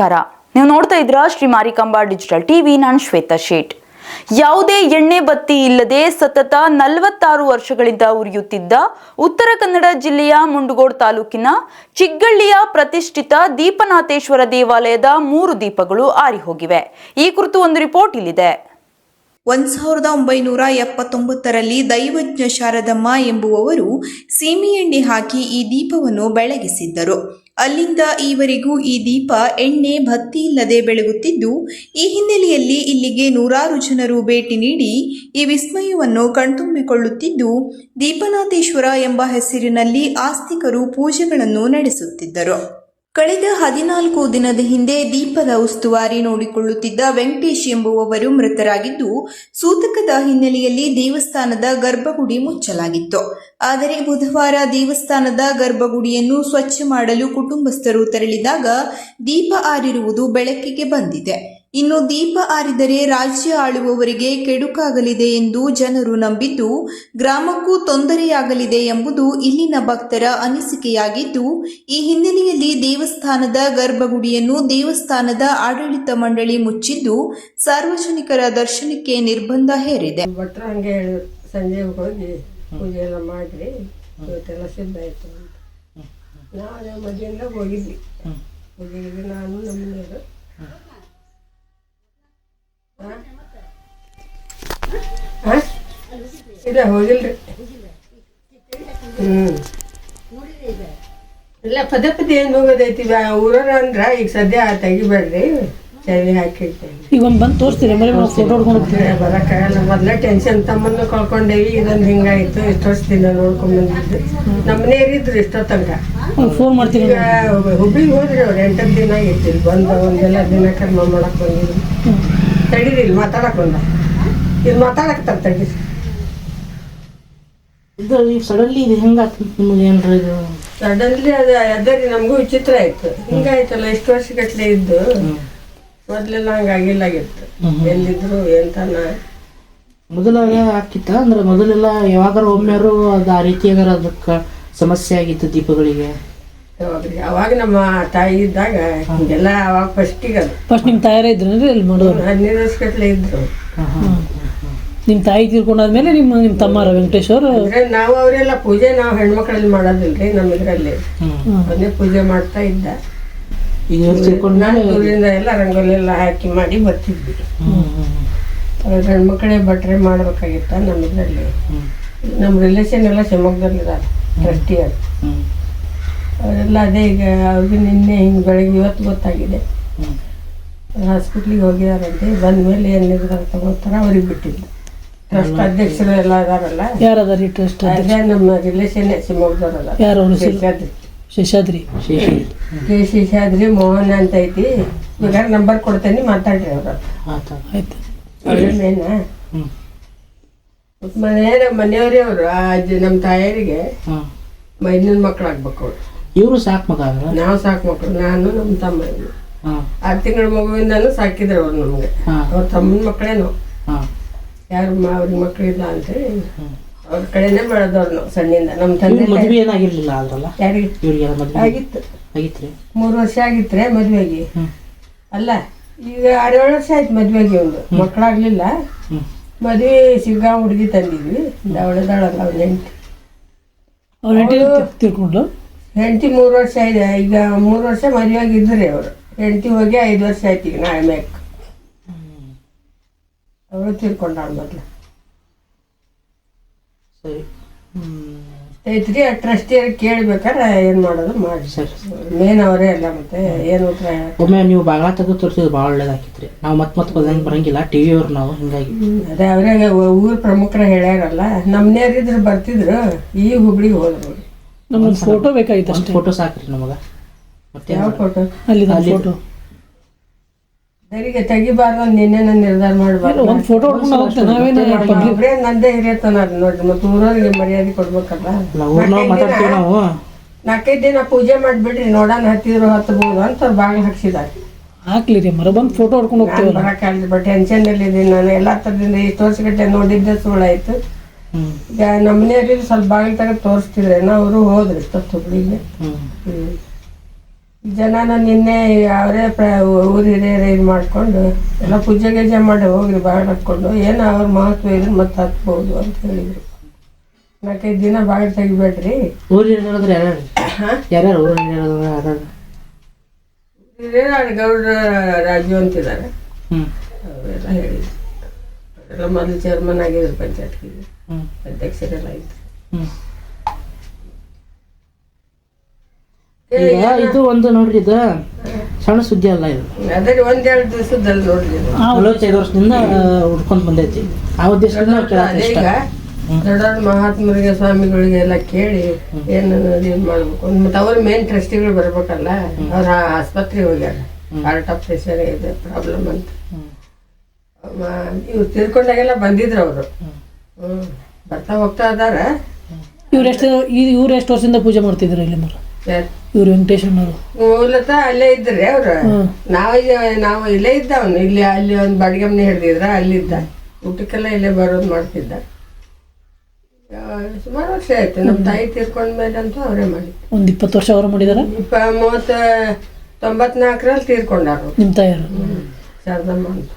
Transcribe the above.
ನಮಸ್ಕಾರ. ನೀವು ನೋಡ್ತಾ ಇದ್ರ ಶ್ರೀ ಮಾರಿಕಾಂಬಾ ಡಿಜಿಟಲ್ ಟಿವಿ. ನಾನು ಶ್ವೇತಾ ಶೇಟ್. ಯಾವುದೇ ಎಣ್ಣೆ ಬತ್ತಿ ಇಲ್ಲದೆ ಸತತ ನಲವತ್ತಾರು ವರ್ಷಗಳಿಂದ ಉರಿಯುತ್ತಿದ್ದ ಉತ್ತರ ಕನ್ನಡ ಜಿಲ್ಲೆಯ ಮುಂಡಗೋಡ್ ತಾಲೂಕಿನ ಚಿಗ್ಗಳ್ಳಿಯ ಪ್ರತಿಷ್ಠಿತ ದೀಪನಾಥೇಶ್ವರ ದೇವಾಲಯದ ಮೂರು ದೀಪಗಳು ಆರಿ ಹೋಗಿವೆ ಈ ಕುರಿತು ಒಂದು ರಿಪೋರ್ಟ್ ಇಲ್ಲಿದೆ. ಒಂದ್ ಸಾವಿರದ ಒಂಬೈನೂರ ಎಪ್ಪತ್ತೊಂಬತ್ತರಲ್ಲಿ ದೈವಜ್ಞ ಶಾರದಮ್ಮ ಎಂಬುವವರು ಸೀಮೆ ಎಣ್ಣೆ ಹಾಕಿ ಈ ದೀಪವನ್ನು ಬೆಳಗಿಸಿದ್ದರು. ಅಲ್ಲಿಂದ ಈವರೆಗೂ ಈ ದೀಪ ಎಣ್ಣೆ, ಭತ್ತಿ ಇಲ್ಲದೆ ಬೆಳಗುತ್ತಿದ್ದು, ಈ ಹಿನ್ನೆಲೆಯಲ್ಲಿ ಇಲ್ಲಿಗೆ ನೂರಾರು ಜನರು ಭೇಟಿ ನೀಡಿ ಈ ವಿಸ್ಮಯವನ್ನು ಕಣ್ತುಂಬಿಕೊಳ್ಳುತ್ತಿದ್ದು, ದೀಪನಾಥೇಶ್ವರ ಎಂಬ ಹೆಸರಿನಲ್ಲಿ ಆಸ್ತಿಕರು ಪೂಜೆಗಳನ್ನು ನಡೆಸುತ್ತಿದ್ದರು. ಕಳೆದ ಹದಿನಾಲ್ಕು ದಿನದ ಹಿಂದೆ ದೀಪದ ಉಸ್ತುವಾರಿ ನೋಡಿಕೊಳ್ಳುತ್ತಿದ್ದ ವೆಂಕಟೇಶ್ ಎಂಬುವವರು ಮೃತರಾಗಿದ್ದು, ಸೂತಕದ ಹಿನ್ನೆಲೆಯಲ್ಲಿ ದೇವಸ್ಥಾನದ ಗರ್ಭಗುಡಿ ಮುಚ್ಚಲಾಗಿತ್ತು. ಆದರೆ ಬುಧವಾರ ದೇವಸ್ಥಾನದ ಗರ್ಭಗುಡಿಯನ್ನು ಸ್ವಚ್ಛ ಮಾಡಲು ಕುಟುಂಬಸ್ಥರು ತೆರಳಿದಾಗ ದೀಪ ಆರಿರುವುದು ಬೆಳಕಿಗೆ ಬಂದಿದೆ. ಇನ್ನು ದೀಪ ಆರಿದರೆ ರಾಜ್ಯ ಆಳುವವರಿಗೆ ಕೆಡುಕಾಗಲಿದೆ ಎಂದು ಜನರು ನಂಬಿದ್ದು ಗ್ರಾಮಕ್ಕೂ ತೊಂದರೆಯಾಗಲಿದೆ ಎಂಬುದು ಇಲ್ಲಿನ ಭಕ್ತರ ಅನಿಸಿಕೆಯಾಗಿದ್ದು ಈ ಹಿನ್ನೆಲೆಯಲ್ಲಿ ದೇವಸ್ಥಾನದ ಗರ್ಭಗುಡಿಯನ್ನು ದೇವಸ್ಥಾನದ ಆಡಳಿತ ಮಂಡಳಿ ಮುಚ್ಚಿದ್ದು ಸಾರ್ವಜನಿಕರ ದರ್ಶನಕ್ಕೆ ನಿರ್ಬಂಧ ಹೇರಿದೆ. ಭಟ್ರು ಹಂಗೆ ಸಂಜೆ ಹೋಗಿ ಪೂಜೆ ಎಲ್ಲ ಮಾಡಿರಿ ಇವತ್ತೆಲ್ಲ ಸಿದ್ಧ ಆಯಿತು ಅಂತ. ಹೋಗಿದ್ವಿ. ನಾನು ಇಲ್ಲ ಹೋಗಿಲ್ರಿ. ಹ್ಞೂ ಇಲ್ಲ ಪದೇ ಪದೇ ಏನು ಹೋಗೋದೈತಿ? ಊರವ್ರ ಅಂದ್ರ ಈಗ ಸದ್ಯ ತೆಗಿಬೇಡ್ರಿ ಚವಿ ಹಾಕಿ ಈಗ ಒಂದು ಬಂದು ತೋರಿಸ್ತೀರಿ ಮರಿ ಫೋಟೋ ಹೊಡ್ಕೊಂಡು ಬರಕ್ಕಾಗಲ್ಲ ಮೊದ್ಲೇ ಟೆನ್ಷನ್ ತಮ್ಮನ್ನು ಕಳ್ಕೊಂಡೇವಿ ಇದೊಂದು ಹಿಂಗಾಯ್ತು ಇಷ್ಟು ವರ್ಷದಿಂದ ನೋಡ್ಕೊಂಡ್ ಬಂದಿದ್ದು. ನಮ್ಮನೆ ಇದ್ರು ಇಷ್ಟೋ ತನಕ ಫೋನ್ ಮಾಡ್ತೀವಿ ಈಗ ಹುಬ್ಳಿಗೆ ಹೋದ್ರಿ ಅವ್ರು ಎಂಟತ್ತು ದಿನ ಆಗಿತ್ತು ಬಂದ ಒಂದೆಲ್ಲ ದಿನ ಕರ್ಮ ಮಾಡಕ್ ಬಂದಿದ್ರು. ತಡೀರಿ ಇಲ್ಲಿ ಮಾತಾಡಕ್ ಬಂದ ಇದು ಮಾತಾಡಕ್ತಾರ ತಡೀರಿ. ಇದು ಈಗ ಸಡನ್ಲಿ ಇದು ಹೆಂಗಾಗ್ತದೆ ನಿಮಗೆ ಏನ್ರ ಇದು? ಸಡನ್ಲಿ ಅದು ಅದರಿ ನಮಗೂ ವಿಚಿತ್ರ ಆಯ್ತು. ಹಿಂಗಾಯ್ತಲ್ಲ ಇಷ್ಟು ವರ್ಷಗಟ್ಲೆ ಇದ್ದು ಮೊದಲೆಲ್ಲ ಹಂಗಾಗಿಲ್ಲ ಆಗಿತ್ತು. ಎಲ್ಲಿದ್ರು ಎಂತನ. ಮೊದಲ ಹಾಕಿತ್ತ ಅಂದ್ರೆ ಮೊದಲೆಲ್ಲ ಯಾವಾಗಾರ ಒಮ್ಮೆರು ಅದು ಆ ರೀತಿ ಏನಾರ ಅದಕ್ಕೆ ಸಮಸ್ಯೆ ಆಗಿತ್ತು ದೀಪಗಳಿಗೆ? ಯಾವಾಗ್ರಿ ಅವಾಗ ನಮ್ಮ ತಾಯಿ ಇದ್ದಾಗ ಹಿಂಗೆಲ್ಲ ಅವಾಗ ಫಸ್ಟಿಗೆ ಅದು. ಫಸ್ಟ್ ನಿಮ್ಮ ತಾಯಾರೇ ಅಂದ್ರೆ ಇಲ್ಲಿ ಮಾಡೋರು? ಹದಿನೈದು ವರ್ಷಗಟ್ಟಲೆ ಇದ್ರು. ನಿಮ್ಮ ತಾಯಿ ತೀರ್ಕೊಂಡಾದ್ಮೇಲೆ ನಿಮ್ಮ ನಿಮ್ಮ ತಮ್ಮರ ವೆಂಕಟೇಶ್ವರ ಅಂದ್ರೆ ನಾವು ಅವರೆಲ್ಲ ಪೂಜೆ ನಾವು ಹೆಣ್ಮಕ್ಳಲ್ಲಿ ಮಾಡೋದಿಲ್ರಿ ನಮ್ಮ ಇದರಲ್ಲಿ. ಅದೇ ಪೂಜೆ ಮಾಡ್ತಾ ಇದ್ದ. ನಾನು ಊರಿಂದ ಎಲ್ಲ ರಂಗೋಲಿ ಎಲ್ಲ ಹಾಕಿ ಮಾಡಿ ಬರ್ತಿದ್ವಿ. ಅವ್ರ ಹೆಣ್ಮಕ್ಳೇ ಭಟ್ರೆ ಮಾಡ್ಬೇಕಾಗಿತ್ತ ನಮ್ಮ ಇದ್ರಲ್ಲಿ. ನಮ್ಮ ರಿಲೇಷನ್ ಎಲ್ಲ ಶಿವಮೊಗ್ಗದಲ್ಲಿದ್ದಾರೆ ಟ್ರಸ್ಟಿಯರು ಅವರೆಲ್ಲ ಅದೇ ಈಗ ಅವ್ರಿಗೆ ನಿನ್ನೆ ಹಿಂಗೆ ಬೆಳಗ್ಗೆ ಇವತ್ತು ಗೊತ್ತಾಗಿದೆ. ಹಾಸ್ಪಿಟ್ಲಿಗೆ ಹೋಗಿದಾರಂತೆ ಏನು ಇರೋದಾರ ತಗೋತಾರ ಅವ್ರಿಗೆ ಬಿಟ್ಟಿದ್ದು. ಟ್ರಸ್ಟ್ ಅಧ್ಯಕ್ಷರು ಎಲ್ಲ ಅದಾರಲ್ಲ? ರೀ ಟ್ರಸ್ಟ್ ಅದೇ ನಮ್ಮ ರಿಲೇಷನ್ ಶಿವಮೊಗ್ಗದವ್ರಲ್ಲ ಯಾರು ಶೇಷಾದ್ರಿ. ಶೇಷಾದ್ರಿ. ಕೆ ಶೇಷಾದ್ರಿ ಮೋಹನ್ ಅಂತ ಐತಿ. ಬೇಕಾದ್ರೆ ನಂಬರ್ ಕೊಡ್ತೇನೆ ಮಾತಾಡ್ರಿ ಅವ್ರ. ಆಯ್ತು. ಅವ್ರ ಮೇನಾ ಮನೆಯವರೇ ಅವರು. ಆ ಅಜ್ಜಿ ನಮ್ಮ ತಾಯಿಯರಿಗೆ ಮೈನ ಮೈದಿನ ಆಗ್ಬೇಕು ಅವ್ರು. ಇವರು ಸಾಕು ಮಗ ಅದ್ರ? ನಾವು ಸಾಕು ಮಕ್ಳು. ನಾನು ನಮ್ಮ ತಮ್ಮ ಆರ್ ಹಾಂ. ಆರು ತಿಂಗಳ ಮಗುವಿಂದನೂ ಸಾಕಿದ್ರು ಅವ್ರು ನಮ್ಗೆ. ಹಾಂ. ಅವ್ರ ತಮ್ಮನ ಮಕ್ಕಳೇನು ಹಾಂ. ಯಾರು ಮ- ಅವ್ರಿಗೆ ಮಕ್ಳು ಇಲ್ಲ ಅಂತೇಳಿ ಅವ್ರ ಕಡೆನೇ ಬೆಳೆದವ್ರು ನಾವು ಸಣ್ಣಿಂದ. ನಮ್ಮ ತಂದೆ ಇವ್ರ ಮದುವೆ ಏನಾಗಿರ್ಲಿಲ್ಲ ಅದ್ರಲ್ಲ? ಯಾರಿಗೆ? ಇವ್ರಿಗೆಲ್ಲ ಮದುವೆ ಆಗಿತ್ತು. ಆಗಿತ್ರಿ? ಮೂರು ವರ್ಷ ಆಗಿತ್ರೆ ಮದುವೆಗೆ. ಹ್ಞೂ ಅಲ್ಲ ಈಗ ಆರೇಳು ವರ್ಷ ಆಯ್ತು ಮದುವೆಗೆ ಒಂದು ಮಕ್ಕಳಾಗ್ಲಿಲ್ಲ ಹ್ಞೂ ಮದುವೆ ಸಿಗಾ ಹುಡುಗಿ ತಂದಿದ್ವಿ. ದವಳದಾಳಲ್ಲ ಅವ್ರ ಹೆಂಡತಿ. ಅವ್ರ ಹೆಂಡತಿ ತೀರ್ಕೊಂಡು ಹೆಂಡತಿ ಮೂರು ವರ್ಷ ಇದೆ. ಈಗ ಮೂರು ವರ್ಷ ಮದುವೆಗೆ ಇದ್ರಿ ಅವರು. ಹೆಂಡತಿ ಹೋಗಿ ಐದು ವರ್ಷ ಆಯ್ತು ಈಗ ನಾಳೆ ಮೇಕ್. ಅವಳು ತೀರ್ಕೊಂಡಾಳ ಮೊದ್ಲು. ಸರಿ. ಐತ್ರಿ ಆ ಟ್ರಸ್ಟಿಯರ್ ಕೇಳ್ಬೇಕಾರೆ ಏನು ಮಾಡೋದು ಮಾಡಿ. ಸರ್ ಮೇನ್ ಅವರೇ ಅಲ್ಲ ಮತ್ತೆ ಏನು ಉತ್ತರ ಒಮ್ಮೆ ನೀವು ಬಾಗಳ ತೆಗೆದು ತೋರಿಸಿದ್ರೆ ಭಾಳ ಒಳ್ಳೇದಾಕಿತ್ರಿ ನಾವು ಮತ್ತೆ ಮತ್ತೆ ಬಂದಂಗೆ ಬರಂಗಿಲ್ಲ. ಟಿ ವಿ ಅವ್ರು ನಾವು ಹಿಂಗಾಗಿ. ಅದೇ ಅವರೇ ಊರ್ ಪ್ರಮುಖರ ಹೇಳ್ಯಾರಲ್ಲ ನಮ್ಮನೇರಿದ್ರು ಬರ್ತಿದ್ರು ಈ ಹುಬ್ಳಿಗೆ ಹೋದ್ರು. ನಮ್ಗೊಂದು ಫೋಟೋ ಬೇಕಾಗಿತ್ತು ಅಷ್ಟೇ. ಫೋಟೋ ಸಾಕ್ರಿ ನಮಗೆ. ಮತ್ತೆ ಯಾವ ಫೋಟೋ ಅಲ್ಲಿ ಫೋಟೋ ಸರಿಗೆ ತೆಗಿಬಾರ್ದು ನಿನ್ನೆ ನಾನು ನಿರ್ಧಾರ ಮಾಡಬಾರ್ದು. ಒಂದು ಫೋಟೋ ಹೊಡ್ಕೊಂಡು ನಾವೇನು ಪಬ್ಲಿಕ್ ನಂದೇ ಹಿರಿಯತನ ನೋಡ್ರಿ ಮತ್ತೆ ಊರವ್ರಿಗೆ ಮರ್ಯಾದೆ ಕೊಡ್ಬೇಕಲ್ಲ. ಅಲ್ಲ ಊರ್ನಾಗ ಮಾತಾಡ್ತೀವಿ ನಾವು. ನಾಲ್ಕೈದು ದಿನ ಪೂಜೆ ಮಾಡಿಬಿಡ್ರಿ ನೋಡೋಣ ಹತ್ತಿದ್ರು ಹತ್ತಬಹುದು ಅಂತ ಅವ್ರು ಬಾಗಿಲು ಹಾಕ್ಸಿದಾರೆ. ಹಾಕ್ಲಿ ರೀ ಮರ ಬಂದು ಫೋಟೋ ಹೊಡ್ಕೊಂಡು ಹೋಗ್ತೀವಿ ಬಟ್ ಟೆನ್ಷನ್ ಇದ್ದೀನಿ ನಾನು. ಎಲ್ಲ ತರದಿಂದ ಇಷ್ಟು ವರ್ಷಗಟ್ಟಲೆ ನೋಡಿದ್ದೆ ಸುಳ್ಳಾಯ್ತು ನಮ್ಮನೆಯವ್ರಿಗೆ ಸ್ವಲ್ಪ ಬಾಗಿಲು ತೆಗೆದು ತೋರಿಸ್ತಿದ್ರೆ ಅವರು ಹೋದ್ರಿ ಇಷ್ಟೊತ್ತು ಹುಬ್ಳಿಗೆ ಜನನ ನಿನ್ನೆ ಅವರೇ ಪ್ರ ಊರು ಹಿರಿಯರೇ ಇದು ಮಾಡ್ಕೊಂಡು ಎಲ್ಲ ಪೂಜೆ ಗೀಜೆ ಮಾಡಿ ಹೋಗ್ರಿ ಬಾಗಿಲು ಹಾಕ್ಕೊಂಡು ಏನೋ ಅವ್ರ ಮಹತ್ವ ಇದ್ರೆ ಮತ್ತೆ ಹತ್ಬೋದು ಅಂತ ಹೇಳಿದ್ರು. ನಾಲ್ಕೈದು ದಿನ ಬಾಗಿಲು ತೆಗಿಬೇಡ್ರಿ. ಊರಿನ ಹೇಳಿದ್ರೆ ಯಾರ್ಯಾರು? ಯಾರ್ಯಾರು ಊರಿನ ಹೇಳಿದ್ರೆ ಯಾರ್ಯಾರು? ಹಿರಿಯರು ಗೌಡ್ರ ರಾಜು ಅಂತಿದ್ದಾರೆ. ಅವರೆಲ್ಲ ಹೇಳಿದ್ರು. ಅವರೆಲ್ಲ ಮೊದಲು ಚೇರ್ಮನ್ ಆಗಿದ್ರು ಪಂಚಾಯತ್ಗೆ. ಅಧ್ಯಕ್ಷರೆಲ್ಲ ಇದ್ರು ಈಗ ಇದು ಒಂದು ನೋಡ್ರಿ ಇದು ಸಣ್ಣ ಸುದ್ದಿ ಅಲ್ಲ ಇದು. ಅದೇ ಒಂದೆರಡು ದಿವಸದಲ್ಲಿ ನೋಡ್ರಿ. ನಲವತ್ತೈದು ವರ್ಷದಿಂದ ಹುಡ್ಕೊಂಡ್ ಬಂದೈತಿ. ಆ ಉದ್ದೇಶದಿಂದ ಅದೇ ಈಗ ದೊಡ್ಡ ಮಹಾತ್ಮರಿಗೆ ಸ್ವಾಮಿಗಳಿಗೆ ಎಲ್ಲ ಕೇಳಿ ಏನು ಮಾಡ್ಬೇಕು ಮತ್ತೆ ಅವ್ರ ಮೇನ್ ಟ್ರಸ್ಟಿಗಳು ಬರ್ಬೇಕಲ್ಲ ಅವ್ರ ಆಸ್ಪತ್ರೆಗೆ ಹೋಗ್ಯಾರ. ಹಾರ್ಟ್ ಆಪರೇಷನ್ ಇದೆ ಪ್ರಾಬ್ಲಮ್ ಅಂತ. ಇವ್ರು ತಿರ್ಕೊಂಡಾಗೆಲ್ಲ ಬಂದಿದ್ರು ಅವರು. ಬರ್ತಾ ಹೋಗ್ತಾ ಇದಾರ ಇವ್ರು ಎಷ್ಟು ಇವ್ರು ಎಷ್ಟು ವರ್ಷದಿಂದ ಪೂಜೆ ಮಾಡ್ತಿದ್ರು ಇಲ್ಲಿ ಮರ? ಇವ್ರು ವೆಂಕಟೇಶ್ವರನವರು ಮೂಲತಃ ಅಲ್ಲೇ ಇದ್ರಿ ಅವ್ರು. ನಾವು ನಾವು ಇಲ್ಲೇ ಇದ್ದವನು. ಇಲ್ಲಿ ಅಲ್ಲಿ ಒಂದು ಬಾಡಿಗೆ ಮನೆ ಹಿಡ್ದಿದ್ರ ಅಲ್ಲಿದ್ದ ಊಟಕ್ಕೆಲ್ಲ ಇಲ್ಲೇ ಬರೋದು ಮಾಡ್ತಿದ್ದ. ಸುಮಾರು ವರ್ಷ ಆಯ್ತು. ನಮ್ಮ ತಾಯಿ ತೀರ್ಕೊಂಡ್ಮೇಲೆ ಅಂತ ಅವರೇ ಮಾಡಿ. ಒಂದು ಇಪ್ಪತ್ತು ವರ್ಷ ಅವರು ಮಾಡಿದಾರ? ಇಪ್ಪ ಮೂವತ್ತ ತೊಂಬತ್ನಾಲ್ಕರಲ್ಲಿ ತೀರ್ಕೊಂಡಾರು ನಿಮ್ಮ ತಾಯಿಯವರು? ಶಾರದಮ್ಮ ಅಂತ.